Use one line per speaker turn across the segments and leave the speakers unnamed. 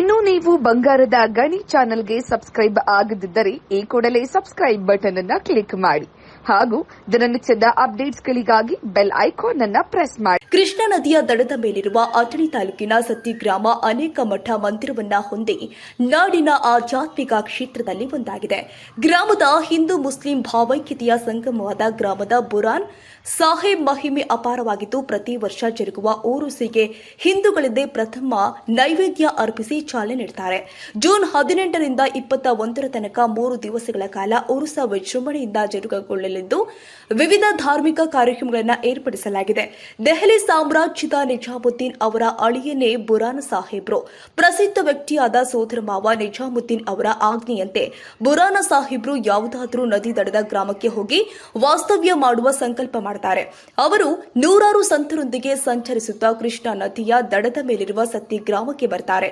ಇನ್ನು ನೀವು ಬಂಗಾರದ ಗಣಿ ಚಾನೆಲ್ಗೆ ಸಬ್ಸ್ಕ್ರೈಬ್ ಆಗದಿದ್ದರೆ ಈ ಕೂಡಲೇ ಸಬ್ಸ್ಕ್ರೈಬ್ ಬಟನ್ ಅನ್ನ ಕ್ಲಿಕ್ ಮಾಡಿ ಹಾಗೂ ದಿನನಿತ್ಯದ ಅಪ್ಡೇಟ್ಸ್ಗಳಿಗಾಗಿ ಬೆಲ್ ಐಕಾನ್ ಅನ್ನ ಪ್ರೆಸ್ ಮಾಡಿ.
ಕೃಷ್ಣಾ ನದಿಯ ದಡದ ಮೇಲಿರುವ ಅಥಣಿ ತಾಲೂಕಿನ ಸತ್ತಿ ಗ್ರಾಮ ಅನೇಕ ಮಠ ಮಂದಿರವನ್ನ ಹೊಂದಿ ನಾಡಿನ ಆಧ್ಯಾತ್ಮಿಕ ಕ್ಷೇತ್ರದಲ್ಲಿ ಒಂದಾಗಿದೆ. ಗ್ರಾಮದ ಹಿಂದೂ ಮುಸ್ಲಿಂ ಭಾವೈಕ್ಯತೆಯ ಸಂಗಮವಾದ ಗ್ರಾಮದ ಬುರಾನ್ ಸಾಹೇಬ್ ಮಹಿಮೆ ಅಪಾರವಾಗಿದ್ದು ಪ್ರತಿ ವರ್ಷ ಜರುಗುವ ಊರುಸಿಗೆ ಹಿಂದೂಗಳಿಂದ ಪ್ರಥಮ ನೈವೇದ್ಯ ಅರ್ಪಿಸಿ ಚಾಲನೆ ನೀಡುತ್ತಾರೆ ಜೂನ್ ಹದಿನೆಂಟರಿಂದ ಇಪ್ಪತ್ತ ಒಂದರ ತನಕ ಮೂರು ದಿವಸಗಳ ಕಾಲ ಉರುಸ ವಿಜೃಂಭಣೆಯಿಂದ ಜರುಗಗೊಳ್ಳಲಿದ್ದು, ವಿವಿಧ ಧಾರ್ಮಿಕ ಕಾರ್ಯಕ್ರಮಗಳನ್ನು ಏರ್ಪಡಿಸಲಾಗಿದೆ. ದೆಹಲಿ ಸಾಮ್ರಾಜ್ಯದ ನಿಜಾಮುದ್ದೀನ್ ಅವರ ಅಳಿಯನೇ ಬುರಾನ್ ಸಾಹೇಬ್ರು. ಪ್ರಸಿದ್ಧ ವ್ಯಕ್ತಿಯಾದ ಸೋದರ ಮಾವ ನಿಜಾಮುದ್ದೀನ್ ಅವರ ಆಜ್ಞೆಯಂತೆ ಬುರಾನ ಸಾಹೇಬ್ರು ಯಾವುದಾದರೂ ನದಿ ದಡದ ಗ್ರಾಮಕ್ಕೆ ಹೋಗಿ ವಾಸ್ತವ್ಯ ಮಾಡುವ ಸಂಕಲ್ಪ ಮಾಡುತ್ತಾರೆ ಅವರು ನೂರಾರು ಸಂತರೊಂದಿಗೆ ಸಂಚರಿಸುತ್ತಾ ಕೃಷ್ಣಾ ನದಿಯ ದಡದ ಮೇಲಿರುವ ಸತ್ತಿ ಗ್ರಾಮಕ್ಕೆ ಬರ್ತಾರೆ.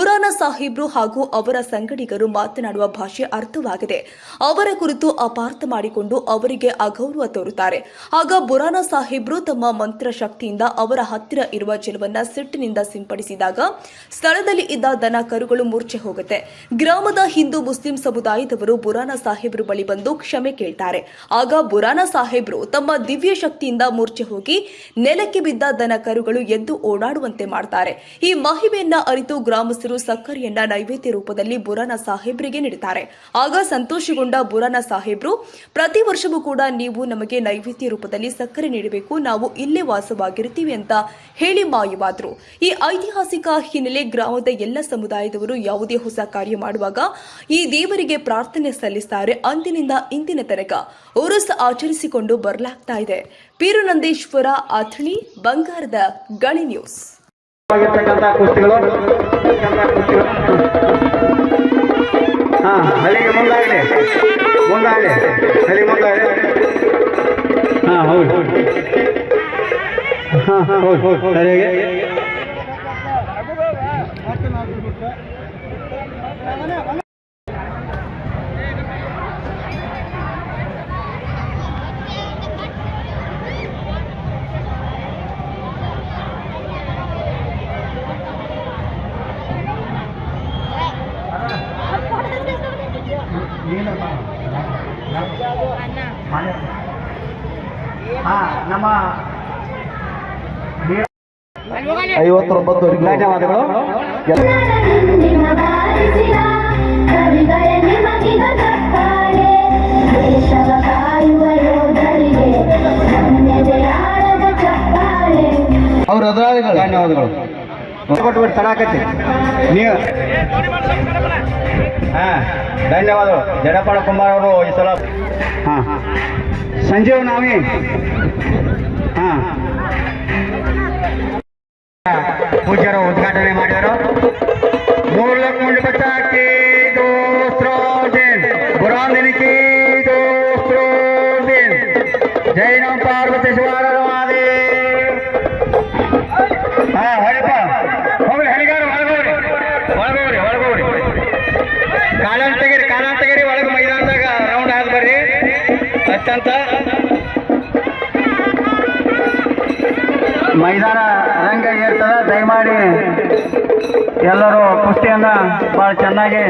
ಬುರಾನ ಸಾಹೇಬ್ರು ಹಾಗೂ ಅವರ ಸಂಗಡಿಗರು ಮಾತನಾಡುವ ಭಾಷೆ ಅರ್ಥವಾಗಿದೆ. ಅವರ ಕುರಿತು ಅಪಾರ್ಥ ಮಾಡಿಕೊಂಡು ಅವರಿಗೆ ಅಗೌರವ ತೋರುತ್ತಾರೆ. ಆಗ ಬುರಾನ ಸಾಹೇಬ್ರು ತಮ್ಮ ಮಂತ್ರ ಶಕ್ತಿಯಿಂದ ಅವರ ಹತ್ತಿರ ಇರುವ ಜಲವನ್ನ ಸಿಟ್ಟಿನಿಂದ ಸಿಂಪಡಿಸಿದಾಗ ಸ್ಥಳದಲ್ಲಿ ಇದ್ದ ದನ ಕರುಗಳು ಮೂರ್ಛೆ ಹೋಗುತ್ತೆ. ಗ್ರಾಮದ ಹಿಂದೂ ಮುಸ್ಲಿಂ ಸಮುದಾಯದವರು ಬುರಾನ ಸಾಹೇಬ್ರು ಬಳಿ ಬಂದು ಕ್ಷಮೆ ಕೇಳ್ತಾರೆ. ಆಗ ಬುರಾನ ಸಾಹೇಬ್ರು ತಮ್ಮ ದಿವ್ಯ ಶಕ್ತಿಯಿಂದ ಮೂರ್ಛೆ ಹೋಗಿ ನೆಲಕ್ಕೆ ಬಿದ್ದ ದನ ಕರುಗಳು ಎದ್ದು ಓಡಾಡುವಂತೆ ಮಾಡ್ತಾರೆ. ಈ ಮಹಿಮೆಯನ್ನ ಅರಿತು ಗ್ರಾಮಸ್ಥರು ಸಕ್ಕರೆಯನ್ನ ನೈವೇದ್ಯ ರೂಪದಲ್ಲಿ ಬುರಾನ ಸಾಹೇಬ್ರಿಗೆ ನೀಡುತ್ತಾರೆ ಆಗ ಸಂತೋಷಗೊಂಡ ಬುರಾನ ಸಾಹೇಬ್ರು, ಪ್ರತಿ ವರ್ಷವೂ ಕೂಡ ನೀವು ನಮಗೆ ನೈವೇದ್ಯ ರೂಪದಲ್ಲಿ ಸಕ್ಕರೆ ನೀಡಬೇಕು, ನಾವು ಇಲ್ಲೇ ವಾಸವಾಗಿರ್ತೀವಿ ಅಂತ ಹೇಳಿ ಮಾಯವಾದ್ರು. ಈ ಐತಿಹಾಸಿಕ ಹಿನ್ನೆಲೆ ಗ್ರಾಮದ ಎಲ್ಲ ಸಮುದಾಯದವರು ಯಾವುದೇ ಹೊಸ ಕಾರ್ಯ ಮಾಡುವಾಗ ಈ ದೇವರಿಗೆ ಪ್ರಾರ್ಥನೆ ಸಲ್ಲಿಸುತ್ತಾರೆ ಅಂದಿನಿಂದ ಇಂದಿನ ತನಕ. ಉರುಸ್ ಆಚರಿಸಿಕೊಂಡು ಬರಲಾಗ್ತಾ ಇದೆ. ಪೀರುನಂದೇಶ್ವರ ಅಥಣಿ ಬಂಗಾರದ ಗಣಿ ನ್ಯೂಸ್.
ಆಗಿರ್ತಕ್ಕಂಥ ಕುಸ್ತಿಗಳು. ಹಾ ಹಳಿಗೆ ಮುಂದಾಗಲಿ ಮುಂದಾಗಲಿ ಹಳಿ ಮುಂದಾಗಲಿ ಹಾ, ಹೌದು. ಹಾ ಹಾ, ಹೌದು. ಹೌದು ಸರಿಯಾಗಿ
ಯೋಧರಿಗೆ ನನ್ನೆದೆಯಾಳದ ಚಪ್ಪಾಳೆ
ಅವ್ರ ಎದುರಾಳಿಗಳು.
ಧನ್ಯವಾದಗಳು. ಕೊಟ್ಬಿಟ್ಟು ತಡಾಕತ್ತಿ. ನೀವು ಹಾ ಧನ್ಯವಾದಗಳು. ಜಡಪಾಳ ಕುಮಾರ್ ಅವರು ಈ ಸಲ ಹಾ. ಸಂಜೀವ್ ನಾವಿ ಹಾ. ಉದ್ಘಾಟನೆ ಮಾಡಿದರು. ಮೂರು ಕಾಲನ್ ತೆಗೀರಿ ಕಾಲನ್ ತೆಗೀರಿ, ಒಳಗೆ ಮೈದಾನದಾಗ ರೌಂಡ್ ಆದ ಬರ್ರಿ. ಅತ್ಯಂತ ಮೈದಾನ ರಂಗ ಏರ್ತದ, ದಯಮಾಡಿ ಎಲ್ಲರೂ ಕುಸ್ತಿಯನ್ನ ಬಹಳ ಚೆನ್ನಾಗಿ